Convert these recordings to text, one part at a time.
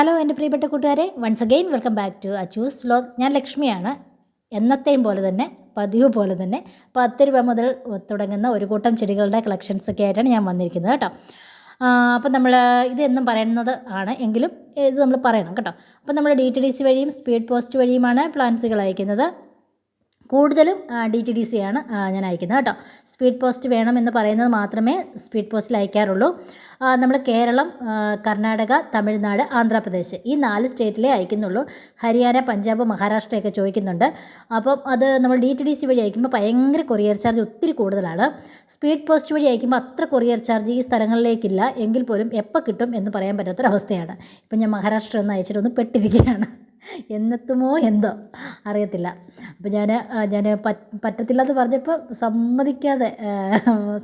Hello എന്റെ പ്രിയപ്പെട്ട കൂട്ടുകാരെ. Once again welcome back to Achu's vlog ഞാൻ ലക്ഷ്മിയാണ്. എന്നത്തെയും പോലെ തന്നെ പതിവ് പോലെ തന്നെ പത്ത് രൂപ മുതൽ തുടങ്ങുന്ന ഒരു കൂട്ടം ചെടികളുടെ കളക്ഷൻസ് ഒക്കെ ആയിട്ടാണ് ഞാൻ വന്നിരിക്കുന്നത് കേട്ടോ. അപ്പം നമ്മൾ ഇതെന്നും പറയുന്നത് ആണ്. എങ്കിലും ഇത് നമ്മൾ പറയണം കേട്ടോ. അപ്പം നമ്മൾ ഡി ടി ഡി സി വഴിയും സ്പീഡ് പോസ്റ്റ് വഴിയുമാണ് പ്ലാൻസുകൾ അയക്കുന്നത്. കൂടുതലും ഡി ടി ഡി സി ആണ് ഞാൻ അയക്കുന്നത് കേട്ടോ. സ്പീഡ് പോസ്റ്റ് വേണം എന്ന് പറയുന്നത് മാത്രമേ സ്പീഡ് പോസ്റ്റിൽ അയക്കാറുള്ളൂ. നമ്മൾ കേരളം കർണാടക തമിഴ്നാട് ആന്ധ്രാപ്രദേശ് ഈ നാല് സ്റ്റേറ്റിലേ അയക്കുന്നുള്ളൂ. ഹരിയാന പഞ്ചാബ് മഹാരാഷ്ട്രയൊക്കെ ചോദിക്കുന്നുണ്ട്. അപ്പം അത് നമ്മൾ ഡി ടി ഡി സി വഴി അയക്കുമ്പോൾ ഭയങ്കര കൊറിയർ ചാർജ് ഒത്തിരി കൂടുതലാണ്. സ്പീഡ് പോസ്റ്റ് വഴി അയക്കുമ്പോൾ അത്ര കൊറിയർ ചാർജ് ഈ സ്ഥലങ്ങളിലേക്കില്ല. എങ്കിൽ പോലും എപ്പോൾ കിട്ടും എന്ന് പറയാൻ പറ്റാത്തൊരവസ്ഥയാണ്. ഇപ്പം ഞാൻ മഹാരാഷ്ട്ര ഒന്ന് അയച്ചിട്ടൊന്ന് പെട്ടിരിക്കുകയാണ്. എന്നെത്തുമോ എന്തോ അറിയത്തില്ല. അപ്പം ഞാൻ ഞാൻ പറ്റത്തില്ല എന്ന് പറഞ്ഞപ്പോൾ സമ്മതിക്കാതെ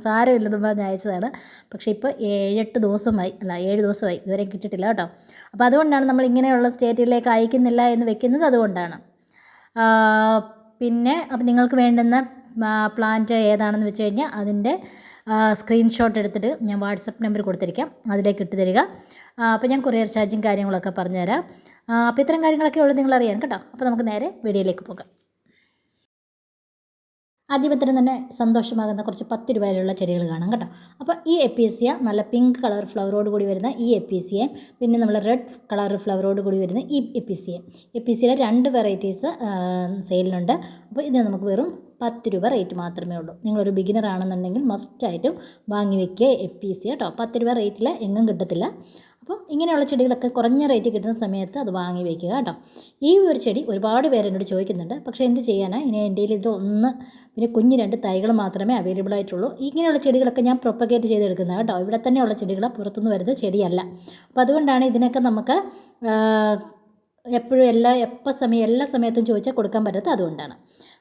സാരമില്ലെന്ന് പറഞ്ഞ് അയച്ചതാണ്. പക്ഷേ ഇപ്പോൾ ഏഴെട്ട് ദിവസമായി അല്ല ഏഴ് ദിവസമായി. ഇതുവരെ കിട്ടിയിട്ടില്ല കേട്ടോ. അപ്പോൾ അതുകൊണ്ടാണ് നമ്മൾ ഇങ്ങനെയുള്ള സ്റ്റേറ്റിലേക്ക് അയക്കുന്നില്ല എന്ന് വെക്കുന്നത് അതുകൊണ്ടാണ്. പിന്നെ അപ്പം നിങ്ങൾക്ക് വേണ്ടുന്ന പ്ലാന്റ് ഏതാണെന്ന് വെച്ച് കഴിഞ്ഞാൽ അതിന്റെ സ്ക്രീൻഷോട്ട് എടുത്തിട്ട് ഞാൻ വാട്സപ്പ് നമ്പർ കൊടുത്തിരിക്കാം. അതിലേക്ക് ഇട്ട് തരിക. അപ്പോൾ ഞാൻ കൊറിയർ ചാർജും കാര്യങ്ങളൊക്കെ പറഞ്ഞുതരാം. അപ്പോൾ ഇത്തരം കാര്യങ്ങളൊക്കെ ഉള്ളത് നിങ്ങൾ അറിയാൻ കേട്ടോ. അപ്പോൾ നമുക്ക് നേരെ വീഡിയോയിലേക്ക് പോകാം. ആദ്യമത്തിന് തന്നെ സന്തോഷമാകുന്ന കുറച്ച് പത്ത് രൂപയിലുള്ള ചെടികൾ കാണാം കേട്ടോ. അപ്പോൾ ഈ എപ്പീസിയ നല്ല പിങ്ക് കളർ ഫ്ലവറോട് കൂടി വരുന്ന ഈ എപ്പീസിയയും പിന്നെ നമ്മൾ റെഡ് കളർ ഫ്ലവറോട് കൂടി വരുന്ന ഈ എപ്പീസിയെ. എപ്പീസിയുടെ രണ്ട് വെറൈറ്റീസ് സെയിലിനുണ്ട് അപ്പോൾ ഇത് നമുക്ക് വെറും പത്ത് രൂപ റേറ്റ് മാത്രമേ ഉള്ളൂ. നിങ്ങളൊരു ബിഗിനർ ആണെന്നുണ്ടെങ്കിൽ മസ്റ്റായിട്ടും വാങ്ങി വെക്കുക എപ്പീസിയ കേട്ടോ. പത്ത് രൂപ റേറ്റിൽ എങ്ങും കിട്ടത്തില്ല. അപ്പോൾ ഇങ്ങനെയുള്ള ചെടികളൊക്കെ കുറഞ്ഞ റേറ്റ് കിട്ടുന്ന സമയത്ത് അത് വാങ്ങി വയ്ക്കുക കേട്ടോ. ഈ ഒരു ചെടി ഒരുപാട് പേര് എന്നോട് ചോദിക്കുന്നുണ്ട്. പക്ഷേ എന്ത് ചെയ്യാനാണ് ഇനി എന്റെ ഇത് ഒന്ന് പിന്നെ കുഞ്ഞ് രണ്ട് തൈകൾ മാത്രമേ അവൈലബിൾ ആയിട്ടുള്ളൂ. ഇങ്ങനെയുള്ള ചെടികളൊക്കെ ഞാൻ പ്രൊപ്പഗേറ്റ് ചെയ്തെടുക്കുന്നത് കേട്ടോ. ഇവിടെ തന്നെയുള്ള ചെടികൾ പുറത്തുനിന്ന് വരുന്ന ചെടിയല്ല. അപ്പോൾ അതുകൊണ്ടാണ് ഇതിനൊക്കെ നമുക്ക് എപ്പോഴും എല്ലാ എപ്പോൾ സമയം എല്ലാ സമയത്തും ചോദിച്ചാൽ കൊടുക്കാൻ പറ്റാത്ത അതുകൊണ്ടാണ്.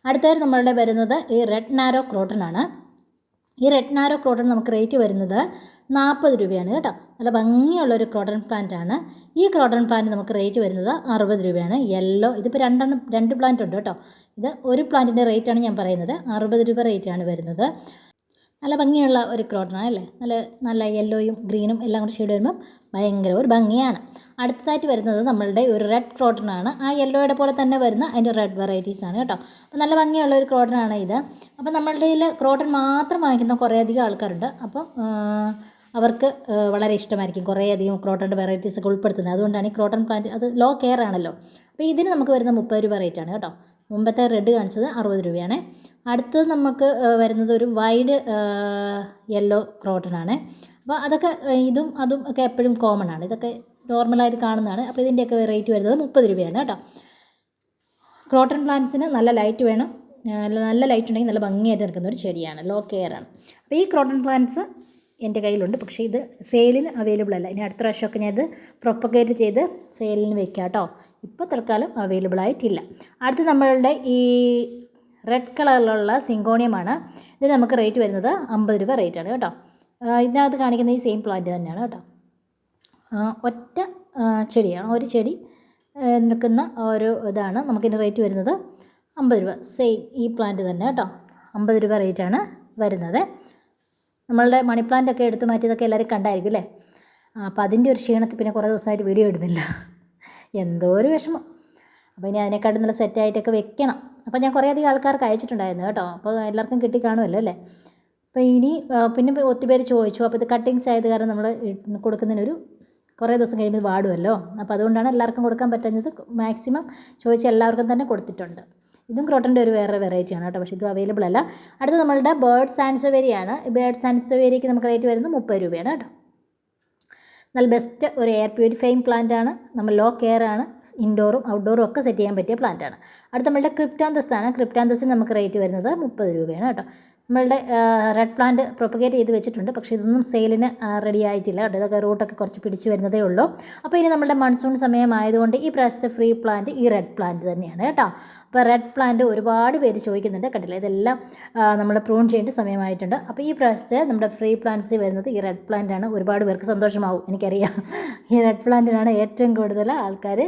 അടുത്തതായി നമ്മളുടെ വരുന്നത് ഈ റെഡ് നാരോ ക്രോട്ടൺ ആണ്. ഈ റെഡ് നാരോ ക്രോട്ടൺ നമുക്ക് റേറ്റ് വരുന്നത് നാൽപ്പത് രൂപയാണ് കേട്ടോ. നല്ല ഭംഗിയുള്ള ഒരു ക്രോട്ടൺ പ്ലാന്റ് ആണ്. ഈ ക്രോഡൺ പ്ലാന്റ് നമുക്ക് റേറ്റ് വരുന്നത് അറുപത് രൂപയാണ്. യെല്ലോ ഇതിപ്പോൾ രണ്ടെണ്ണം രണ്ട് പ്ലാന്റ് ഉണ്ട് കേട്ടോ. ഇത് ഒരു പ്ലാന്റിന്റെ റേറ്റാണ് ഞാൻ പറയുന്നത്. അറുപത് രൂപ റേറ്റാണ് വരുന്നത്. നല്ല ഭംഗിയുള്ള ഒരു ക്രോഡൺ അല്ലേ? നല്ല നല്ല യെല്ലോയും ഗ്രീനും എല്ലാം കൂടി ഷെയ്ഡ് വരുമ്പം ഭയങ്കര ഒരു ഭംഗിയാണ്. അടുത്തതായിട്ട് വരുന്നത് നമ്മളുടെ ഒരു റെഡ് ആണ്. ആ യെല്ലോയുടെ പോലെ തന്നെ വരുന്ന അതിന്റെ റെഡ് വെറൈറ്റീസ് ആണ് കേട്ടോ. അപ്പോൾ നല്ല ഭംഗിയുള്ള ഒരു ക്രോട്ടനാണ് ഇത്. അപ്പോൾ നമ്മളുടെ കയ്യിൽ ക്രോട്ടൺ മാത്രം വാങ്ങിക്കുന്ന കുറേയധികം ആൾക്കാരുണ്ട്. അപ്പം ആ, അവർക്ക് വളരെ ഇഷ്ടമായിരിക്കും കുറേയധികം ക്രോട്ടന്റെ വെറൈറ്റീസ് ഒക്കെ ഉൾപ്പെടുത്തുന്നത്. അതുകൊണ്ടാണ് ഈ ക്രോട്ടൺ പ്ലാന്റ് അത് ലോ കെയർ ആണല്ലോ. അപ്പോൾ ഇതിന് നമുക്ക് വരുന്ന മുപ്പത് രൂപ റേറ്റ് ആണ് കേട്ടോ. മുമ്പത്തെ റെഡ് കാണിച്ചത് അറുപത് രൂപയാണ്. അടുത്തത് നമുക്ക് വരുന്നത് ഒരു വൈഡ് യെല്ലോ ക്രോട്ടനാണ് അപ്പോൾ അതൊക്കെ ഇതും അതും ഒക്കെ എപ്പോഴും കോമൺ ആണ്. ഇതൊക്കെ നോർമലായിട്ട് കാണുന്നതാണ്. അപ്പോൾ ഇതിന്റെയൊക്കെ റേറ്റ് വരുന്നത് മുപ്പത് രൂപയാണ് കേട്ടോ. ക്രോട്ടൺ പ്ലാന്റ്സിന് നല്ല ലൈറ്റ് വേണം. നല്ല ലൈറ്റ് ഉണ്ടെങ്കിൽ നല്ല ഭംഗിയായിട്ട് നിൽക്കുന്ന ഒരു ചെടിയാണ്. ലോ കെയർ ആണ്. അപ്പോൾ ഈ ക്രോട്ടൺ പ്ലാന്റ്സ് എന്റെ കയ്യിലുണ്ട്. പക്ഷേ ഇത് സെയിലിന് അവൈലബിൾ അല്ല. ഇനി അടുത്ത പ്രാവശ്യമൊക്കെ ഞാൻ ഇത് പ്രൊപ്പഗേറ്റ് ചെയ്ത് സെയിലിന് വെക്കാം കേട്ടോ. ഇപ്പോൾ തൽക്കാലം അവൈലബിൾ ആയിട്ടില്ല. അടുത്ത് നമ്മളുടെ ഈ റെഡ് കളറിലുള്ള സിങ്കോണിയമാണ്. ഇത് നമുക്ക് റേറ്റ് വരുന്നത് അമ്പത് രൂപ റേറ്റാണ് കേട്ടോ. ആ, ഇതിനകത്ത് കാണിക്കുന്ന ഈ സെയിം പ്ലാന്റ് തന്നെയാണ് കേട്ടോ. ഒറ്റ ചെടിയാണ് ഒരു ചെടി നിൽക്കുന്ന ഒരു ഇതാണ്. നമുക്കിന് റേറ്റ് വരുന്നത് അമ്പത് രൂപ. സെയിം ഈ പ്ലാന്റ് തന്നെ കേട്ടോ. അമ്പത് രൂപ റേറ്റാണ് വരുന്നത്. നമ്മളുടെ മണി പ്ലാന്റ് ഒക്കെ എടുത്ത് മാറ്റിയതൊക്കെ എല്ലാവരും കണ്ടായിരിക്കും അല്ലേ? അപ്പോൾ അതിന്റെ ഒരു ക്ഷീണത്തിൽ പിന്നെ കുറേ ദിവസമായിട്ട് വീഡിയോ ഇടുന്നില്ല. എന്തോ ഒരു വിഷമം. അപ്പോൾ ഇനി അതിനെക്കാട്ടും നല്ല സെറ്റായിട്ടൊക്കെ വെക്കണം. അപ്പോൾ ഞാൻ കുറേ അധികം ആൾക്കാർക്ക് അയച്ചിട്ടുണ്ടായിരുന്നു കേട്ടോ. അപ്പോൾ എല്ലാവർക്കും കിട്ടി കാണുമല്ലോ അല്ലേ? അപ്പോൾ ഇനി പിന്നെ ഒത്തിരി പേര് ചോദിച്ചു. അപ്പോൾ ഇത് കട്ടിങ്സ് ആയത് കാരണം നമ്മൾ കൊടുക്കുന്നതിനൊരു കുറേ ദിവസം കഴിയുമ്പോൾ വാടുമല്ലോ. അപ്പോൾ അതുകൊണ്ടാണ് എല്ലാവർക്കും കൊടുക്കാൻ പറ്റുന്നത് മാക്സിമം ചോദിച്ച എല്ലാവർക്കും തന്നെ കൊടുത്തിട്ടുണ്ട്. ഇതും ക്രോട്ടന്റെ ഒരു വേറെ വെറൈറ്റിയാണ് കേട്ടോ. പക്ഷേ ഇത് അവൈലബിൾ അല്ല. അടുത്ത നമ്മളുടെ ബേർഡ് സാൻസോവേരിയാണ് ബേർഡ് സാൻസോവേരിക്ക് നമുക്ക് റേറ്റ് വരുന്നത് മുപ്പത് രൂപയാണ് കേട്ടോ. നല്ല ബെസ്റ്റ് ഒരു എയർ പ്യൂരിഫൈങ് പ്ലാന്റ് ആണ്. നമ്മൾ ലോ കെയർ ആണ്. ഇൻഡോറും ഔട്ട്ഡോറും ഒക്കെ സെറ്റ് ചെയ്യാൻ പറ്റിയ പ്ലാന്റ് ആണ്. അടുത്ത നമ്മളുടെ ക്രിപ്റ്റാന്തസ് ആണ്. ക്രിപ്റ്റാന്തസിന് നമുക്ക് റേറ്റ് വരുന്നത് മുപ്പത് രൂപയാണ് കേട്ടോ. നമ്മളുടെ റെഡ് പ്ലാന്റ് പ്രൊപ്പഗേറ്റ് ചെയ്ത് വെച്ചിട്ടുണ്ട്. പക്ഷേ ഇതൊന്നും സെയിലിന് റെഡി ആയിട്ടില്ല കേട്ടോ. ഇതൊക്കെ റൂട്ടൊക്കെ കുറച്ച് പിടിച്ചു വരുന്നതേ ഉള്ളൂ. അപ്പോൾ ഇനി നമ്മളുടെ മൺസൂൺ സമയമായതുകൊണ്ട് ഈ പ്രാവശ്യത്തെ ഫ്രീ പ്ലാന്റ് ഈ റെഡ് പ്ലാന്റ് തന്നെയാണ് കേട്ടോ. അപ്പോൾ റെഡ് പ്ലാന്റ് ഒരുപാട് പേര് ചോദിക്കുന്നുണ്ട്. കണ്ടില്ല? ഇതെല്ലാം നമ്മൾ പ്രൂൺ ചെയ്യേണ്ട സമയമായിട്ടുണ്ട്. അപ്പോൾ ഈ പ്രാവശ്യത്തെ നമ്മുടെ ഫ്രീ പ്ലാന്റ്സ് വരുന്നത് ഈ റെഡ് പ്ലാന്റ് ആണ്. ഒരുപാട് പേർക്ക് സന്തോഷമാവും എനിക്കറിയാം. ഈ റെഡ് പ്ലാന്റിനാണ് ഏറ്റവും കൂടുതൽ ആൾക്കാർ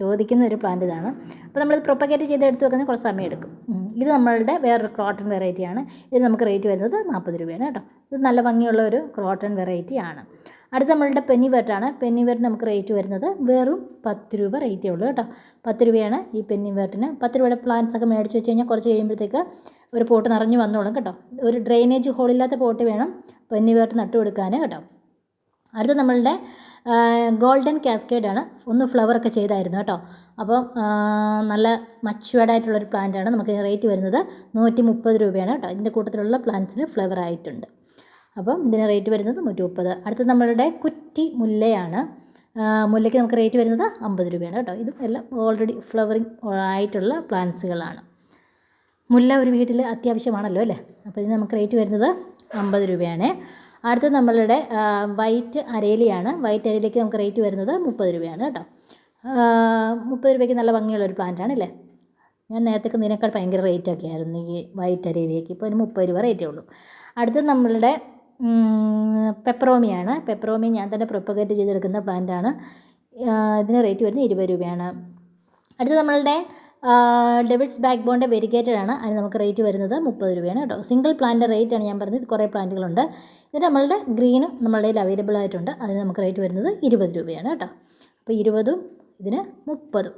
ചോദിക്കുന്ന ഒരു പ്ലാന്റ് ഇതാണ്. അപ്പോൾ നമ്മൾ പ്രൊപ്പഗേറ്റ് ചെയ്ത് എടുത്ത് വെക്കുന്നത് കുറച്ച് സമയം എടുക്കും. ഇത് നമ്മളുടെ വേറൊരു ക്രോട്ടൺ വെറൈറ്റിയാണ് ഇത് നമുക്ക് റേറ്റ് വരുന്നത് നാൽപ്പത് രൂപയാണ് കേട്ടോ. ഇത് നല്ല ഭംഗിയുള്ള ഒരു ക്രോട്ടൺ വെറൈറ്റി ആണ്. അടുത്ത നമ്മളുടെ പെന്നിവേർട്ടാണ് പെന്നിവേർട്ട് പെന്നി നമുക്ക് റേറ്റ് വരുന്നത് വെറും പത്ത് രൂപ റേറ്റേ ഉള്ളൂ കേട്ടോ. പത്ത് രൂപയാണ് ഈ പെന്നിവേർട്ടിന് പത്ത് രൂപയുടെ പ്ലാന്റ്സ് ഒക്കെ മേടിച്ച് വെച്ച് കഴിഞ്ഞാൽ കുറച്ച് കഴിയുമ്പോഴത്തേക്ക് ഒരു പോട്ട് നിറഞ്ഞു വന്നോളും കേട്ടോ. ഒരു ഡ്രെയിനേജ് ഹോളില്ലാത്ത പോട്ട് വേണം പെന്നിവേർട്ട് നട്ടു കൊടുക്കാൻ കേട്ടോ. അടുത്ത നമ്മളുടെ ഗോൾഡൻ കാസ്കേഡാണ് ഒന്ന് ഫ്ലവർ ഒക്കെ ചെയ്തായിരുന്നു കേട്ടോ. അപ്പോൾ നല്ല മച്ചുവേർഡ് പ്ലാന്റാണ് നമുക്ക് റേറ്റ് വരുന്നത് നൂറ്റി മുപ്പത് രൂപയാണ് കേട്ടോ. ഇതിന്റെ കൂട്ടത്തിലുള്ള പ്ലാന്റ്സിന് ഫ്ലവർ ആയിട്ടുണ്ട്. അപ്പം ഇതിന് റേറ്റ് വരുന്നത് നൂറ്റി മുപ്പത് അടുത്ത നമ്മളുടെ കുറ്റി മുല്ലയാണ്. മുല്ലയ്ക്ക് നമുക്ക് റേറ്റ് വരുന്നത് അമ്പത് രൂപയാണ് കേട്ടോ. ഇതും എല്ലാം ഓൾറെഡി ഫ്ലവറിങ് ആയിട്ടുള്ള പ്ലാന്റ്സുകളാണ് മുല്ല ഒരു വീട്ടിൽ അത്യാവശ്യമാണല്ലോ അല്ലേ? അപ്പോൾ ഇതിന് നമുക്ക് റേറ്റ് വരുന്നത് അമ്പത് രൂപയാണ്. അടുത്തത് നമ്മളുടെ വൈറ്റ് അരേലിയാണ്. വൈറ്റ് അരേലിക്ക് നമുക്ക് റേറ്റ് വരുന്നത് മുപ്പത് രൂപയാണ് കേട്ടോ. മുപ്പത് രൂപയ്ക്ക് നല്ല ഭംഗിയുള്ള ഒരു പ്ലാന്റ് ആണല്ലേ? ഞാൻ നേരത്തെ ഇതിനേക്കാൾ ഭയങ്കര റേറ്റ് ഒക്കെ ആയിരുന്നു ഈ വൈറ്റ് അരയിലേക്ക് ഇപ്പോൾ ഒരു മുപ്പത് രൂപ റേറ്റേ ഉള്ളൂ. അടുത്തത് നമ്മളുടെ പെപ്പറോമിയാണ് പെപ്പറോമി ഞാൻ തന്നെ പ്രൊപ്പഗേറ്റ് ചെയ്തെടുക്കുന്ന പ്ലാന്റാണ് ഇതിന് റേറ്റ് വരുന്നത് ഇരുപത് രൂപയാണ്. അടുത്ത നമ്മളുടെ ഡെവിൾസ് ബാക്ക് ബോണ്ട് വെരിഗേറ്റഡ് ആണ്. അതിന് നമുക്ക് റേറ്റ് വരുന്നത് മുപ്പത് രൂപയാണ് കേട്ടോ. സിംഗിൾ പ്ലാന്റ് റേറ്റ് ആണ് ഞാൻ പറഞ്ഞത്. കുറേ പ്ലാന്റുകളുണ്ട് ഇത് നമ്മളുടെ ഗ്രീനും നമ്മളുടെ കയ്യിൽ അവൈലബിൾ ആയിട്ടുണ്ട്. അതിന് നമുക്ക് റേറ്റ് വരുന്നത് ഇരുപത് രൂപയാണ് കേട്ടോ. അപ്പോൾ ഇരുപതും ഇതിന് മുപ്പതും.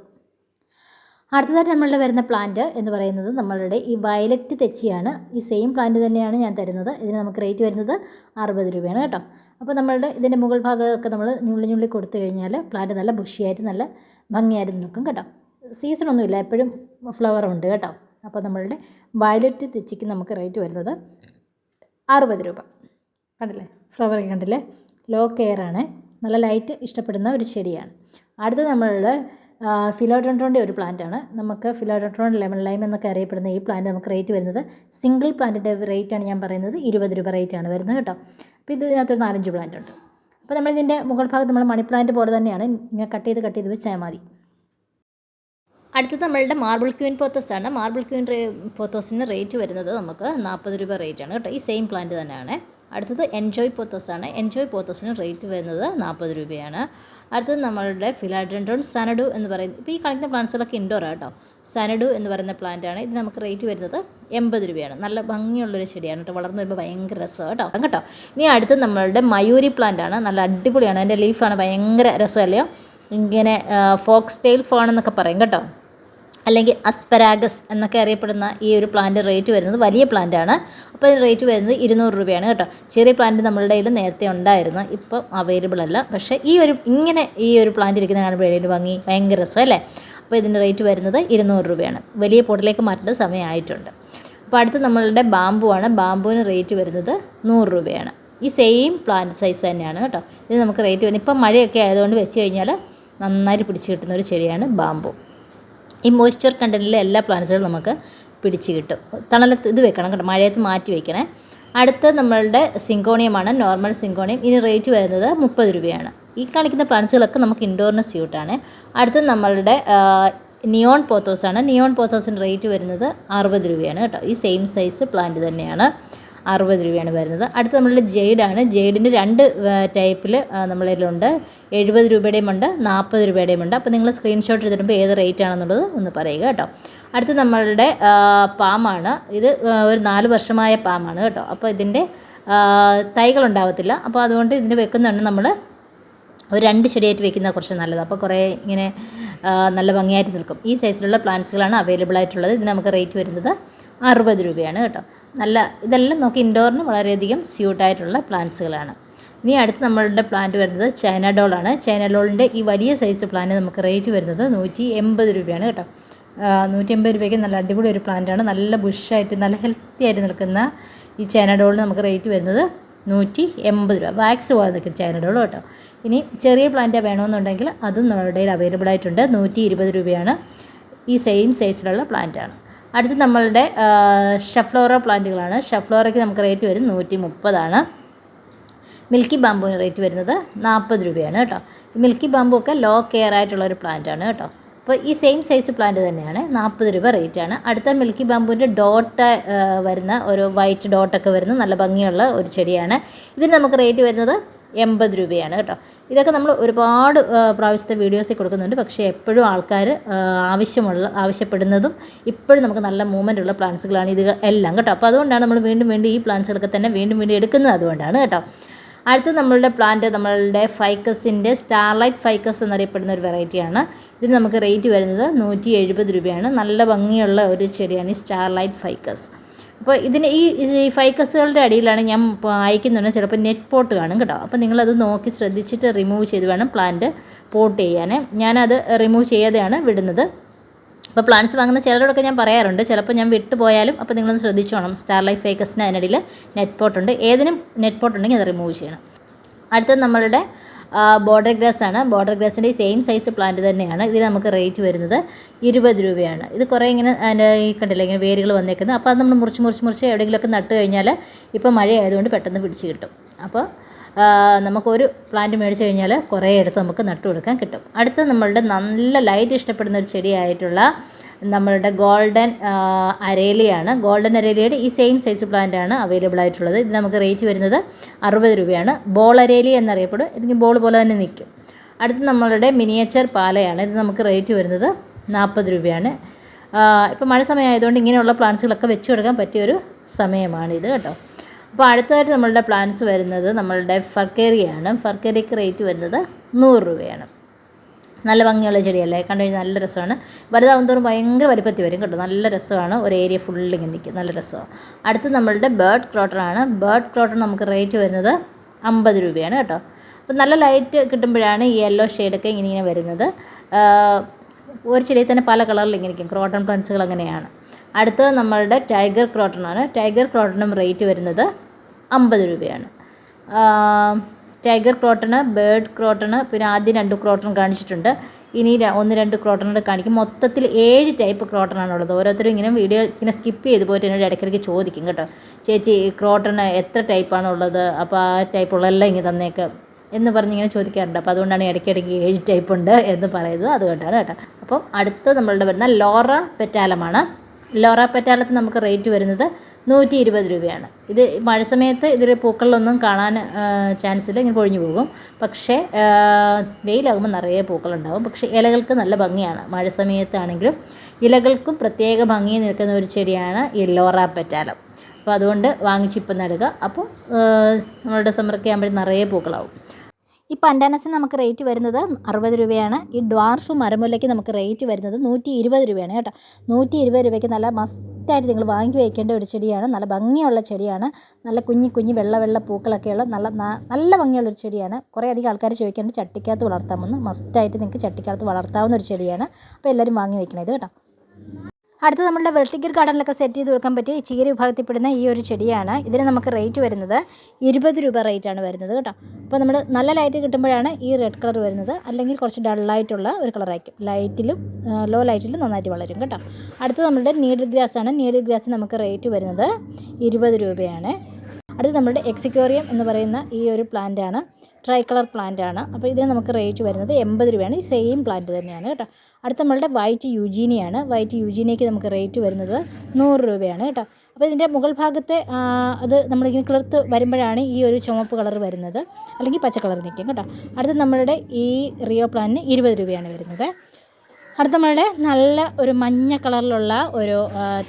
അടുത്തതായിട്ട് നമ്മളുടെ വരുന്ന പ്ലാന്റ് എന്ന് പറയുന്നത് നമ്മളുടെ ഈ വയലറ്റ് തെച്ചിയാണ്. ഈ സെയിം പ്ലാന്റ് തന്നെയാണ് ഞാൻ തരുന്നത്. ഇതിന് നമുക്ക് റേറ്റ് വരുന്നത് അറുപത് രൂപയാണ് കേട്ടോ. അപ്പോൾ നമ്മളുടെ ഇതിന്റെ മുകൾ ഭാഗമൊക്കെ നമ്മൾ ഞുള്ളി ഞുള്ളി കൊടുത്തു കഴിഞ്ഞാൽ പ്ലാന്റ് നല്ല ബുഷിയായിട്ട് നല്ല ഭംഗിയായിട്ട് നിൽക്കും കേട്ടോ. സീസണൊന്നുമില്ല എപ്പോഴും ഫ്ലവർ ഉണ്ട് കേട്ടോ. അപ്പോൾ നമ്മളുടെ വയലറ്റ് തെച്ചിക്ക് നമുക്ക് റേറ്റ് വരുന്നത് അറുപത് രൂപ. കണ്ടില്ലേ? ഫ്ലവറൊക്കെ കണ്ടില്ലേ? ലോ കെയർ ആണ്. നല്ല ലൈറ്റ് ഇഷ്ടപ്പെടുന്ന ഒരു ചെടിയാണ്. അടുത്ത നമ്മളുടെ ഫിലോഡോൺട്രോണിന്റെ ഒരു പ്ലാന്റാണ്. നമുക്ക് ഫിലോഡോൺട്രോൺ ലെമൺ ലൈം എന്നൊക്കെ അറിയപ്പെടുന്ന ഈ പ്ലാന്റ് നമുക്ക് റേറ്റ് വരുന്നത് സിംഗിൾ പ്ലാന്റിന്റെ റേറ്റാണ് ഞാൻ പറയുന്നത്. ഇരുപത് രൂപ റേറ്റാണ് വരുന്നത് കേട്ടോ. അപ്പോൾ ഇതിനകത്തൊരു നാലഞ്ച് പ്ലാന്റ് ഉണ്ട്. അപ്പോൾ നമ്മളിതിന്റെ മുകൾ ഭാഗത്ത് നമ്മൾ മണി പ്ലാന്റ് പോലെ തന്നെയാണ്. ഇങ്ങനെ കട്ട് ചെയ്ത് കട്ട് ചെയ്ത് വെച്ചാൽ മതി. അടുത്തത് നമ്മളുടെ മാർബിൾ ക്യൂൻ പോത്തോസ് ആണ്. മാർബിൾ ക്യൂൻ പോത്തോസിന് റേറ്റ് വരുന്നത് നമുക്ക് നാൽപ്പത് രൂപ റേറ്റ് ആണ് കേട്ടോ. ഈ സെയിം പ്ലാന്റ് തന്നെയാണ്. അടുത്തത് എൻജോയ് പോത്തോസ് ആണ് എൻജോയ് പോത്തോസിന് റേറ്റ് വരുന്നത് നാൽപ്പത് രൂപയാണ്. അടുത്തത് നമ്മളുടെ ഫിലാഡ്രൻഡ്രോൺ സനഡു എന്ന് പറയുന്നത് ഇപ്പോൾ ഈ കളിക്കുന്ന പ്ലാന്റ്സുകളൊക്കെ ഇൻഡോർ കേട്ടോ. സനഡു എന്ന് പറയുന്ന പ്ലാന്റ് ആണ്. ഇത് നമുക്ക് റേറ്റ് വരുന്നത് എൺപത് രൂപയാണ്. നല്ല ഭംഗിയുള്ളൊരു ചെടിയാണ് കേട്ടോ. വളർന്നു വരുമ്പോൾ ഭയങ്കര രസമാണ് കേട്ടോ. കേട്ടോ. ഇനി അടുത്ത് നമ്മളുടെ മയൂരി പ്ലാന്റ് ആണ്. നല്ല അടിപൊളിയാണ്. അതിന്റെ ലീഫാണ് ഭയങ്കര രസമല്ലയോ ഇങ്ങനെ ഫോക്സ് ടെയിൽ ഫോൺ എന്നൊക്കെ പറയും കേട്ടോ. അല്ലെങ്കിൽ അസ്പരാഗസ് എന്നൊക്കെ അറിയപ്പെടുന്ന ഈ ഒരു പ്ലാന്റ് റേറ്റ് വരുന്നത് വലിയ പ്ലാന്റാണ് അപ്പോൾ റേറ്റ് വരുന്നത് ഇരുന്നൂറ് രൂപയാണ് കേട്ടോ. ചെറിയ പ്ലാന്റ് നമ്മളുടെ കയ്യിൽ നേരത്തെ ഉണ്ടായിരുന്നു. ഇപ്പം അവൈലബിൾ അല്ല. പക്ഷേ ഈ ഒരു ഇങ്ങനെ ഈ ഒരു പ്ലാന്റ് ഇരിക്കുന്ന കാണുമ്പോൾ ഇതിന് ഭംഗി ഭയങ്കര രസം അല്ലേ? അപ്പോൾ ഇതിന്റെ റേറ്റ് വരുന്നത് ഇരുന്നൂറ് രൂപയാണ്. വലിയ പോട്ടിലേക്ക് മാറ്റേണ്ട സമയമായിട്ടുണ്ട് അപ്പോൾ അടുത്ത് നമ്മളുടെ ബാമ്പു ആണ്. ബാമ്പുവിന് റേറ്റ് വരുന്നത് നൂറ് രൂപയാണ്. ഈ സെയിം പ്ലാന്റ് സൈസ് തന്നെയാണ് കേട്ടോ. ഇത് നമുക്ക് റേറ്റ് വരുന്നത്. ഇപ്പം മഴയൊക്കെ ആയതുകൊണ്ട് വെച്ച് കഴിഞ്ഞാൽ നന്നായിട്ട് പിടിച്ച് കിട്ടുന്ന ഒരു ചെടിയാണ് ബാമ്പു ഈ മോയ്സ്ചർ കണ്ടന്റിലെ എല്ലാ പ്ലാന്റ്സുകളും നമുക്ക് പിടിച്ച് കിട്ടും. തണലത്ത് ഇത് വെക്കണം കേട്ടോ മഴയത്ത് മാറ്റി വെക്കണേ. അടുത്ത നമ്മളുടെ സിങ്കോണിയമാണ് നോർമൽ സിങ്കോണിയം. ഇതിന് റേറ്റ് വരുന്നത് മുപ്പത് രൂപയാണ്. ഈ കാണിക്കുന്ന പ്ലാന്റ്സുകളൊക്കെ നമുക്ക് ഇൻഡോറിന് സ്യൂട്ടാണ് അടുത്ത നമ്മളുടെ നിയോൺ പോത്തോസാണ് നിയോൺ പോത്തോസിന് റേറ്റ് വരുന്നത് അറുപത് രൂപയാണ് കേട്ടോ. ഈ സെയിം സൈസ് പ്ലാന്റ് തന്നെയാണ്. അറുപത് രൂപയാണ് വരുന്നത്. അടുത്ത നമ്മളുടെ ജെയ്ഡാണ് ജെയ്ഡിന്റെ രണ്ട് ടൈപ്പിൽ നമ്മളതിലുണ്ട് എഴുപത് രൂപയുടെയും ഉണ്ട് നാൽപ്പത് രൂപയുടെയും ഉണ്ട്. അപ്പോൾ നിങ്ങൾ സ്ക്രീൻഷോട്ട് എടുത്തിടുമ്പോൾ ഏത് റേറ്റ് ആണെന്നുള്ളത് ഒന്ന് പറയുക കേട്ടോ. അടുത്ത് നമ്മളുടെ പാമാണ് ഇത് ഒരു നാല് വർഷമായ പാമാണ് കേട്ടോ. അപ്പോൾ ഇതിന്റെ തൈകളുണ്ടാവത്തില്ല അപ്പോൾ അതുകൊണ്ട് ഇതിന്റെ വെക്കുന്നുണ്ട് നമ്മൾ ഒരു രണ്ട് ചെടിയായിട്ട് വെക്കുന്ന കുറച്ച് നല്ലത്. അപ്പോൾ കുറേ ഇങ്ങനെ നല്ല ഭംഗിയായിട്ട് നിൽക്കും. ഈ സൈസിലുള്ള പ്ലാന്റ്സുകളാണ് അവൈലബിൾ ആയിട്ടുള്ളത്. ഇതിന് നമുക്ക് റേറ്റ് വരുന്നത് അറുപത് രൂപയാണ് കേട്ടോ. നല്ല ഇതെല്ലാം നമുക്ക് ഇൻഡോറിന് വളരെയധികം സ്യൂട്ടായിട്ടുള്ള പ്ലാന്റ്സുകളാണ്. ഇനി അടുത്ത് നമ്മളുടെ പ്ലാന്റ് വരുന്നത് ചൈന ഡോളാണ്. ചൈന ഡോളിന്റെ ഈ വലിയ സൈസ് പ്ലാന്റ് നമുക്ക് റേറ്റ് വരുന്നത് നൂറ്റി എൺപത് രൂപയാണ് കേട്ടോ. നൂറ്റി എൺപത് രൂപയ്ക്ക് നല്ല അടിപൊളി ഒരു പ്ലാന്റാണ് നല്ല ബുഷായിട്ട് നല്ല ഹെൽത്തി ആയിട്ട് നിൽക്കുന്ന ഈ ചൈന ഡോളിന് നമുക്ക് റേറ്റ് വരുന്നത് നൂറ്റി എൺപത് രൂപ. വാക്സ് പോലെ നിൽക്കും ചൈന ഡോൾ കേട്ടോ. ഇനി ചെറിയ പ്ലാന്റ് വേണമെന്നുണ്ടെങ്കിൽ അതും നമ്മുടെ കയ്യിൽ അവൈലബിൾ ആയിട്ടുണ്ട്. നൂറ്റി ഇരുപത് രൂപയാണ് ഈ സെയിം സൈസിലുള്ള പ്ലാന്റാണ് അടുത്ത് നമ്മളുടെ ഷഫ്ലോറ പ്ലാന്റുകളാണ്. ഷഫ്ലോറയ്ക്ക് നമുക്ക് റേറ്റ് വരും നൂറ്റി മുപ്പതാണ് മിൽക്കി ബാമ്പുവിന് റേറ്റ് വരുന്നത് നാൽപ്പത് രൂപയാണ് കേട്ടോ. മിൽക്കി ബാമ്പു ഒക്കെ ലോ കെയർ ആയിട്ടുള്ള ഒരു പ്ലാന്റ് ആണ് കേട്ടോ. അപ്പോൾ ഈ സെയിം സൈസ് പ്ലാന്റ് തന്നെയാണ് നാൽപ്പത് രൂപ റേറ്റ് ആണ്. അടുത്ത മിൽക്കി ബാമ്പുവിന്റെ ഡോട്ട് വരുന്ന ഒരു വൈറ്റ് ഡോട്ടൊക്കെ വരുന്ന നല്ല ഭംഗിയുള്ള ഒരു ചെടിയാണ്. ഇതിന് നമുക്ക് റേറ്റ് വരുന്നത് എൺപത് രൂപയാണ് കേട്ടോ. ഇതൊക്കെ നമ്മൾ ഒരുപാട് പ്രാവശ്യത്തെ വീഡിയോസിൽ കൊടുക്കുന്നുണ്ട്. പക്ഷേ എപ്പോഴും ആൾക്കാർ ആവശ്യമുള്ള ആവശ്യപ്പെടുന്നതും ഇപ്പോഴും നമുക്ക് നല്ല മൂവ്മെന്റ് ഉള്ള പ്ലാന്റ്സുകളാണ് ഇത് എല്ലാം കേട്ടോ. അപ്പോൾ അതുകൊണ്ടാണ് നമ്മൾ വീണ്ടും വീണ്ടും ഈ പ്ലാന്റ്സുകളൊക്കെ തന്നെ വീണ്ടും വീണ്ടും എടുക്കുന്നത് അതുകൊണ്ടാണ് കേട്ടോ. അടുത്ത നമ്മളുടെ പ്ലാന്റ് നമ്മളുടെ ഫൈക്കസിന്റെ സ്റ്റാർലൈറ്റ് ഫൈക്കസ് എന്നറിയപ്പെടുന്ന ഒരു വെറൈറ്റിയാണ് ഇതിന് നമുക്ക് റേറ്റ് വരുന്നത് നൂറ്റി എഴുപത് രൂപയാണ്. നല്ല ഭംഗിയുള്ള ഒരു ചെടിയാണ് ഈ സ്റ്റാർലൈറ്റ് ഫൈക്കസ് അപ്പോൾ ഇതിന് ഈ ഫൈക്കസുകളുടെ അടിയിലാണ് ഞാൻ അയക്കുന്നുണ്ട്. ചിലപ്പോൾ നെറ്റ് പോട്ട് കാണും കേട്ടോ. അപ്പോൾ നിങ്ങളത് നോക്കി ശ്രദ്ധിച്ചിട്ട് റിമൂവ് ചെയ്ത് വേണം പ്ലാന്റ് പോട്ട് ചെയ്യാൻ ഞാനത് റിമൂവ് ചെയ്യാതെയാണ് വിടുന്നത്. അപ്പോൾ പ്ലാന്റ്സ് വാങ്ങുന്ന ചിലരോടൊക്കെ ഞാൻ പറയാറുണ്ട്. ചിലപ്പോൾ ഞാൻ വിട്ടുപോയാലും അപ്പോൾ നിങ്ങളൊന്ന് ശ്രദ്ധിച്ചോണം ലൈഫ് ഫേക്കസിന് അതിനിടയിൽ നെറ്റ് പോട്ടുണ്ട് ഏതിനും നെറ്റ് പോട്ടുണ്ടെങ്കിൽ അത് റിമൂവ് ചെയ്യണം. അടുത്തത് നമ്മളുടെ ബോർഡർ ഗ്രാസ് ആണ്. ബോർഡർ ഗ്രാസിന്റെ സെയിം സൈസ് പ്ലാന്റ് തന്നെയാണ്. ഇതിന് നമുക്ക് റേറ്റ് വരുന്നത് ഇരുപത് രൂപയാണ്. ഇത് കുറേ ഇങ്ങനെ അതിന്റെ ഈ കണ്ടില്ല ഇങ്ങനെ വേരുകൾ വന്നേക്കുന്നത്. അപ്പോൾ അത് നമ്മൾ മുറിച്ച് മുറിച്ച് മുറിച്ച് എവിടെയെങ്കിലുമൊക്കെ നട്ട് കഴിഞ്ഞാൽ ഇപ്പോൾ മഴ ആയതുകൊണ്ട് പെട്ടെന്ന് പിടിച്ച് കിട്ടും. അപ്പോൾ നമുക്കൊരു പ്ലാന്റ് മേടിച്ച് കഴിഞ്ഞാൽ കുറേ എടുത്ത് നമുക്ക് നട്ടു കൊടുക്കാൻ കിട്ടും. അടുത്ത നമ്മളുടെ നല്ല ലൈറ്റ് ഇഷ്ടപ്പെടുന്ന ഒരു ചെടിയായിട്ടുള്ള നമ്മളുടെ ഗോൾഡൻ അരേലിയാണ്. ഗോൾഡൻ അരേലിയുടെ ഈ സെയിം സൈസ് പ്ലാന്റ് ആണ് അവൈലബിൾ ആയിട്ടുള്ളത്. ഇത് നമുക്ക് റേറ്റ് വരുന്നത് അറുപത് രൂപയാണ്. ബോൾ അരേലി എന്നറിയപ്പെടും. ഇതിന് ബോൾ പോലെ തന്നെ നിൽക്കും. അടുത്ത് നമ്മളുടെ മിനിയേച്ചർ പാലയാണ്. ഇത് നമുക്ക് റേറ്റ് വരുന്നത് നാൽപ്പത് രൂപയാണ്. ഇപ്പോൾ മഴ സമയമായതുകൊണ്ട് ഇങ്ങനെയുള്ള പ്ലാന്റ്സുകളൊക്കെ വെച്ചു കൊടുക്കാൻ പറ്റിയൊരു സമയമാണിത് കേട്ടോ. അപ്പോൾ അടുത്തതായിട്ട് നമ്മളുടെ പ്ലാന്റ്സ് വരുന്നത് നമ്മളുടെ ഫർക്കേറിയാണ്. ഫർക്കേറിക്ക് റേറ്റ് വരുന്നത് നൂറ് രൂപയാണ്. നല്ല ഭംഗിയുള്ള ചെടിയല്ലേ? കണ്ടു കഴിഞ്ഞാൽ നല്ല രസമാണ്. വലുതാവും തോറും ഭയങ്കര വലിപ്പത്തി വരും കേട്ടോ. നല്ല രസമാണ്. ഒരു ഏരിയ ഫുള്ള് ഇങ്ങനെ നിൽക്കും നല്ല രസമാണ്. അടുത്ത് നമ്മളുടെ ബേർഡ് ക്രോട്ടറാണ് ബേർഡ് ക്രോട്ടർ നമുക്ക് റേറ്റ് വരുന്നത് അമ്പത് രൂപയാണ് കേട്ടോ. അപ്പോൾ നല്ല ലൈറ്റ് കിട്ടുമ്പോഴാണ് ഈ യെല്ലോ ഷെയ്ഡൊക്കെ ഇങ്ങനെ ഇങ്ങനെ വരുന്നത്. ഒരു ചെടിയിൽ തന്നെ പല കളറിൽ ഇങ്ങനെ ഇരിക്കും ക്രോട്ടൺ പ്ലാന്റ്സുകൾ അങ്ങനെയാണ്. അടുത്ത് നമ്മളുടെ ടൈഗർ ക്രോട്ടണാണ് ടൈഗർ ക്രോട്ടണും റേറ്റ് വരുന്നത് അമ്പത് രൂപയാണ്. ടൈഗർ ക്രോട്ടണ് ബേർഡ് ക്രോട്ടണ് പിന്നെ ആദ്യം രണ്ട് ക്രോട്ടൺ കാണിച്ചിട്ടുണ്ട്. ഇനി ഒന്ന് രണ്ട് ക്രോട്ടണോട് കാണിക്കും. മൊത്തത്തിൽ ഏഴ് ടൈപ്പ് ക്രോട്ടണാണുള്ളത് ഓരോരുത്തരും ഇങ്ങനെ വീഡിയോ ഇങ്ങനെ സ്കിപ്പ് ചെയ്ത് പോയിട്ട് എന്നോട് ഇടയ്ക്കിടയ്ക്ക് ചോദിക്കും കേട്ടോ. ചേച്ചി ക്രോട്ടണ് എത്ര ടൈപ്പാണുള്ളത് അപ്പോൾ ആ ടൈപ്പുള്ളതെല്ലാം ഇങ്ങനെ തന്നേക്ക്. എന്ന് പറഞ്ഞ് ഇങ്ങനെ ചോദിക്കാറുണ്ട്. അപ്പോൾ അതുകൊണ്ടാണ് ഇടയ്ക്കിടയ്ക്ക് ഏഴ് ടൈപ്പ് ഉണ്ട് എന്ന് പറയുന്നത്. അതുകൊണ്ടാണ് കേട്ടോ. അപ്പം അടുത്ത് നമ്മളുടെ വരുന്ന ലോറ പെറ്റാലമാണ്. ലോറ പെറ്റാലത്ത് നമുക്ക് റേറ്റ് വരുന്നത് നൂറ്റി ഇരുപത് രൂപയാണ്. ഇത് മഴ സമയത്ത് ഇതിൽ പൂക്കളിലൊന്നും കാണാൻ ചാൻസ് ഇല്ല. ഇങ്ങനെ പൊഴിഞ്ഞു പോകും. പക്ഷേ വെയിലാകുമ്പോൾ നിറയെ പൂക്കളുണ്ടാകും പക്ഷേ ഇലകൾക്ക് നല്ല ഭംഗിയാണ്. മഴ സമയത്താണെങ്കിലും ഇലകൾക്കും പ്രത്യേക ഭംഗി നിൽക്കുന്ന ഒരു ചെടിയാണ് യെല്ലോറ പറ്റാലം. അപ്പോൾ അതുകൊണ്ട് വാങ്ങിച്ചിപ്പം നടുക. അപ്പോൾ നമ്മളുടെ സമ്മറൊക്കെ നിറയെ പൂക്കളാവും. ഈ പണ്ടാനസിന് നമുക്ക് റേറ്റ് വരുന്നത് അറുപത് രൂപയാണ്. ഈ ഡ്വാർഫ് മരമുല്ലയ്ക്ക് നമുക്ക് റേറ്റ് വരുന്നത് നൂറ്റി ഇരുപത് രൂപയാണ് കേട്ടോ. നൂറ്റി ഇരുപത് രൂപയ്ക്ക് നല്ല മസ്റ്റായിട്ട് നിങ്ങൾ വാങ്ങി വയ്ക്കേണ്ട ഒരു ചെടിയാണ്. നല്ല ഭംഗിയുള്ള ചെടിയാണ്. നല്ല കുഞ്ഞി കുഞ്ഞി വെള്ള വെള്ള പൂക്കളൊക്കെയുള്ള നല്ല നല്ല ഭംഗിയുള്ള ഒരു ചെടിയാണ്. കുറേ അധികം ആൾക്കാർ ചോദിക്കേണ്ട ചട്ടിക്കകത്ത് വളർത്താമെന്ന്. മസ്റ്റായിട്ട് നിങ്ങൾക്ക് ചട്ടിക്കകത്ത് വളർത്താവുന്ന ഒരു ചെടിയാണ്. അപ്പോൾ എല്ലാവരും വാങ്ങി വയ്ക്കണം ഇത് കേട്ടോ. അടുത്ത നമ്മളുടെ വെർട്ടിക്കൽ ഗാർഡനിലൊക്കെ സെറ്റ് ചെയ്ത് കൊടുക്കാൻ പറ്റിയ ചീര വിഭാഗത്തിൽപ്പെടുന്ന ഈ ഒരു ചെടിയാണ്. ഇതിന് നമുക്ക് റേറ്റ് വരുന്നത് ഇരുപത് രൂപ റേറ്റാണ് വരുന്നത് കേട്ടോ. അപ്പോൾ നമ്മൾ നല്ല ലൈറ്റ് കിട്ടുമ്പോഴാണ് ഈ റെഡ് കളർ വരുന്നത്. അല്ലെങ്കിൽ കുറച്ച് ഡള്ളായിട്ടുള്ള ഒരു കളറായിരിക്കും ലൈറ്റിലും ലോ ലൈറ്റിലും നന്നായിട്ട് വളരും കേട്ടോ. അടുത്ത നമ്മളുടെ നീഡിൽ ഗ്രാസ് ആണ്. നീഡിൽ ഗ്രാസ് നമുക്ക് റേറ്റ് വരുന്നത് ഇരുപത് രൂപയാണ്. അടുത്ത് നമ്മളുടെ എക്സിക്യോറിയം എന്ന് പറയുന്ന ഈ ഒരു പ്ലാന്റ് ആണ്. ട്രൈ കളർ പ്ലാന്റ് ആണ്. അപ്പോൾ ഇതിന് നമുക്ക് റേറ്റ് വരുന്നത് എൺപത് രൂപയാണ്. ഈ സെയിം പ്ലാന്റ് തന്നെയാണ് കേട്ടോ. അടുത്ത നമ്മളുടെ വൈറ്റ് യുജീനിയാണ് വൈറ്റ് യുജീനിയയ്ക്ക് നമുക്ക് റേറ്റ് വരുന്നത് നൂറ് രൂപയാണ് കേട്ടോ. അപ്പോൾ ഇതിന്റെ മുകൾ ഭാഗത്തെ അത് നമ്മളിങ്ങനെ കിളിർത്ത് വരുമ്പോഴാണ് ഈ ഒരു ചുവപ്പ് കളർ വരുന്നത്. അല്ലെങ്കിൽ പച്ച കളർ നിൽക്കും കേട്ടോ. അടുത്ത നമ്മളുടെ ഈ റിയോ പ്ലാന്റിന് ഇരുപത് രൂപയാണ് വരുന്നത്. അടുത്ത നമ്മളുടെ നല്ല ഒരു മഞ്ഞ കളറിലുള്ള ഒരു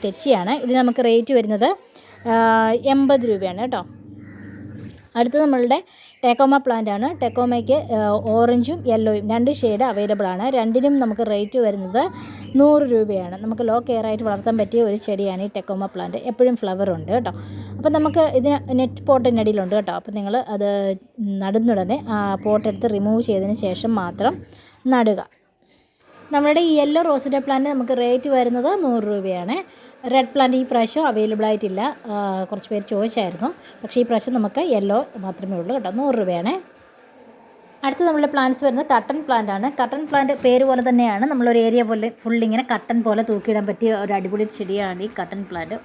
തെച്ചിയാണ്. ഇത് നമുക്ക് റേറ്റ് വരുന്നത് എൺപത് രൂപയാണ് കേട്ടോ. അടുത്തത് നമ്മളുടെ ടെക്കോമ പ്ലാന്റ് ആണ്. ടെക്കോമയ്ക്ക് ഓറഞ്ചും യെല്ലോയും രണ്ട് ഷെയ്ഡ് അവൈലബിൾ ആണ്. രണ്ടിനും നമുക്ക് റേറ്റ് വരുന്നത് നൂറ് രൂപയാണ്. നമുക്ക് ലോ കെയർ ആയിട്ട് വളർത്താൻ പറ്റിയ ഒരു ചെടിയാണ് ഈ ടെക്കോമ പ്ലാന്റ് എപ്പോഴും ഫ്ലവർ ഉണ്ട് കേട്ടോ. അപ്പോൾ നമുക്ക് ഇതിന് നെറ്റ് പോട്ടിനടിയിലുണ്ട് കേട്ടോ. അപ്പോൾ നിങ്ങൾ അത് നടുന്നുടനെ ആ പോട്ടെടുത്ത് റിമൂവ് ചെയ്തതിന് ശേഷം മാത്രം നടുക. നമ്മളുടെ ഈ യെല്ലോ റോസിന്റെ പ്ലാന്റ് നമുക്ക് റേറ്റ് വരുന്നത് നൂറ് രൂപയാണ്. റെഡ് പ്ലാന്റ് ഈ പ്രാവശ്യം അവൈലബിൾ ആയിട്ടില്ല. കുറച്ച് പേര് ചോദിച്ചായിരുന്നു. പക്ഷേ ഈ പ്രാവശ്യം നമുക്ക് യെല്ലോ മാത്രമേ ഉള്ളൂ കേട്ടോ. നൂറ് രൂപയാണ്. അടുത്ത നമ്മളുടെ പ്ലാന്റ്സ് വരുന്നത് കട്ടൺ പ്ലാന്റ് ആണ്. കട്ടൺ പ്ലാന്റ് പേര് പോലെ തന്നെയാണ്. നമ്മളൊരു ഏരിയ പോലെ ഫുൾ ഇങ്ങനെ കട്ടൺ പോലെ തൂക്കിയിടാൻ പറ്റിയ ഒരു അടിപൊളി ചെടിയാണ് ഈ കട്ടൺ പ്ലാന്റ്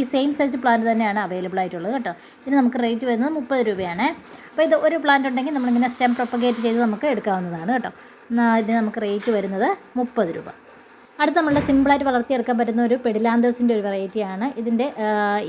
ഈ സെയിം സൈസ് പ്ലാന്റ് തന്നെയാണ് അവൈലബിൾ ആയിട്ടുള്ളത് കേട്ടോ. ഇത് നമുക്ക് റേറ്റ് വരുന്നത് മുപ്പത് രൂപയാണ്. അപ്പോൾ ഇത് ഒരു പ്ലാന്റ് ഉണ്ടെങ്കിൽ നമ്മളിങ്ങനെ സ്റ്റെം പ്രൊപ്പഗേറ്റ് ചെയ്ത് നമുക്ക് എടുക്കാവുന്നതാണ് കേട്ടോ. ഇത് നമുക്ക് റേറ്റ് വരുന്നത് മുപ്പത് രൂപ. അടുത്ത നമ്മളുടെ സിമ്പിളായിട്ട് വളർത്തിയെടുക്കാൻ പറ്റുന്ന ഒരു പെഡിലാന്തേഴ്സിന്റെ ഒരു വെറൈറ്റിയാണ്. ഇതിന്റെ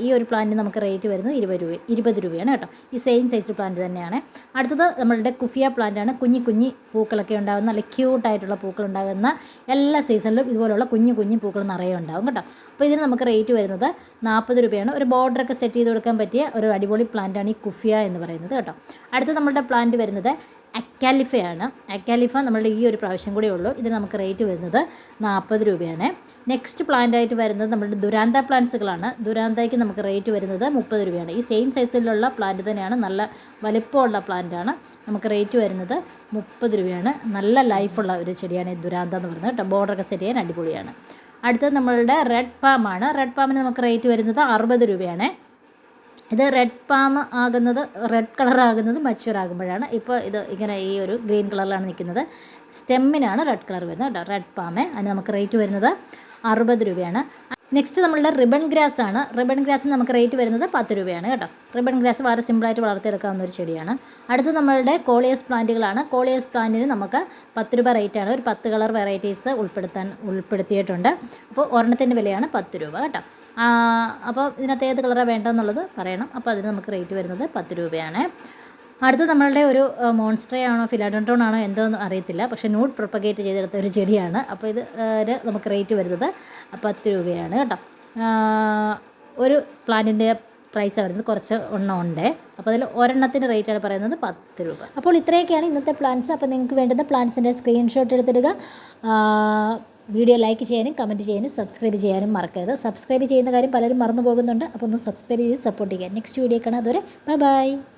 ഈ ഒരു പ്ലാന്റിന് നമുക്ക് റേറ്റ് വരുന്നത് ഇരുപത് രൂപ ഇരുപത് രൂപയാണ് കേട്ടോ. ഈ സെയിം സൈസ് പ്ലാന്റ് തന്നെയാണ്. അടുത്തത് നമ്മളുടെ കുഫിയ പ്ലാന്റാണ്. കുഞ്ഞി കുഞ്ഞി പൂക്കളൊക്കെ ഉണ്ടാകുന്ന നല്ല ക്യൂട്ടായിട്ടുള്ള പൂക്കൾ ഉണ്ടാകുന്ന എല്ലാ സീസണിലും ഇതുപോലുള്ള കുഞ്ഞു കുഞ്ഞു പൂക്കൾ നിറയെ ഉണ്ടാകും കേട്ടോ. അപ്പോൾ ഇതിന് നമുക്ക് റേറ്റ് വരുന്നത് നാൽപ്പത് രൂപയാണ്. ഒരു ബോർഡറൊക്കെ സെറ്റ് ചെയ്ത് കൊടുക്കാൻ പറ്റിയ ഒരു അടിപൊളി പ്ലാന്റാണ് ഈ കുഫിയ എന്ന് പറയുന്നത് കേട്ടോ. അടുത്ത നമ്മളുടെ പ്ലാന്റ് വരുന്നത് അക്കാലിഫയാണ്. അക്കാലിഫ നമ്മളുടെ ഈ ഒരു പ്രാവശ്യം കൂടെ ഉള്ളൂ. ഇത് നമുക്ക് റേറ്റ് വരുന്നത് നാൽപ്പത് രൂപയാണ്. നെക്സ്റ്റ് പ്ലാന്റ് ആയിട്ട് വരുന്നത് നമ്മളുടെ ദുരാന്ത പ്ലാന്റ്സുകളാണ് ദുരാന്തയ്ക്ക് നമുക്ക് റേറ്റ് വരുന്നത് മുപ്പത് രൂപയാണ്. ഈ സെയിം സൈസിലുള്ള പ്ലാന്റ് തന്നെയാണ്. നല്ല വലിപ്പമുള്ള പ്ലാന്റാണ് നമുക്ക് റേറ്റ് വരുന്നത് മുപ്പത് രൂപയാണ്. നല്ല ലൈഫുള്ള ഒരു ചെടിയാണ് ഈ ദുരാന്ത എന്ന് പറയുന്നത് കേട്ടോ. ബോർഡറൊക്കെ സെറ്റ് ചെയ്യാൻ അടിപൊളിയാണ്. അടുത്തത് നമ്മളുടെ റെഡ് പാമാണ് റെഡ് പാമിന് നമുക്ക് റേറ്റ് വരുന്നത് അറുപത് രൂപയാണ്. ഇത് റെഡ് പാം ആകുന്നത് റെഡ് കളർ ആകുന്നത് മച്യൂർ ആകുമ്പോഴാണ്. ഇപ്പോൾ ഇത് ഇങ്ങനെ ഈ ഒരു ഗ്രീൻ കളറിലാണ് നിൽക്കുന്നത്. സ്റ്റെമ്മിനാണ് റെഡ് കളർ വരുന്നത് കേട്ടോ. റെഡ് പാമ് അതിന് നമുക്ക് റേറ്റ് വരുന്നത് അറുപത് രൂപയാണ്. നെക്സ്റ്റ് നമ്മളുടെ റിബൺ ഗ്രാസ് ആണ്. റിബൺ ഗ്രാസ് നമുക്ക് റേറ്റ് വരുന്നത് പത്ത് രൂപയാണ് കേട്ടോ. റിബൺ ഗ്രാസ് വളരെ സിമ്പിളായിട്ട് വളർത്തിയെടുക്കാവുന്ന ഒരു ചെടിയാണ്. അടുത്ത് നമ്മളുടെ കോളിയസ് പ്ലാന്റുകളാണ് കോളിയസ് പ്ലാന്റിന് നമുക്ക് പത്ത് രൂപ റേറ്റാണ് ഒരു പത്ത് കളർ വെറൈറ്റീസ് ഉൾപ്പെടുത്താൻ ഉൾപ്പെടുത്തിയിട്ടുണ്ട്. അപ്പോൾ ഒരെണ്ണത്തിന്റെ വിലയാണ് പത്ത് രൂപ കേട്ടോ. അപ്പോൾ ഇതിനകത്ത് ഏത് കളറാണ് വേണ്ടതെന്നുള്ളത് പറയണം. അപ്പോൾ അതിന് നമുക്ക് റേറ്റ് വരുന്നത് പത്ത് രൂപയാണ്. അടുത്ത നമ്മളുടെ ഒരു മോൺസ്ട്രേ ആണോ ഫിലാഡോൺട്രോൺ ആണോ എന്തോന്നും അറിയത്തില്ല. പക്ഷേ നൂഡ് പ്രൊപ്പഗേറ്റ് ചെയ്തെടുത്ത ഒരു ചെടിയാണ്. അപ്പോൾ ഇത് നമുക്ക് റേറ്റ് വരുന്നത് പത്ത് രൂപയാണ് കേട്ടോ. ഒരു പ്ലാന്റിന്റെ പ്രൈസ് വരുന്നത് കുറച്ച് എണ്ണം ഉണ്ട്. അപ്പോൾ അതിൽ ഒരെണ്ണത്തിന്റെ റേറ്റാണ് പറയുന്നത് പത്ത് രൂപ. അപ്പോൾ ഇത്രയൊക്കെയാണ് ഇന്നത്തെ പ്ലാൻസ് അപ്പോൾ നിങ്ങൾക്ക് വേണ്ടുന്ന പ്ലാൻസിന്റെ സ്ക്രീൻഷോട്ട് എടുത്തിടുക. വീഡിയോ ലൈക്ക് ചെയ്യാനും കമന്റ് ചെയ്യാനും സബ്സ്ക്രൈബ് ചെയ്യാനും മറക്കരുത്. സബ്സ്ക്രൈബ് ചെയ്യുന്ന കാര്യം പലരും മറന്നു പോകുന്നുണ്ട് അപ്പോൾ ഒന്ന് സബ്സ്ക്രൈബ് ചെയ്ത് സപ്പോർട്ട് ചെയ്യുക. നെക്സ്റ്റ് വീഡിയോ കാണാം. അതുവരെ ബൈ ബൈ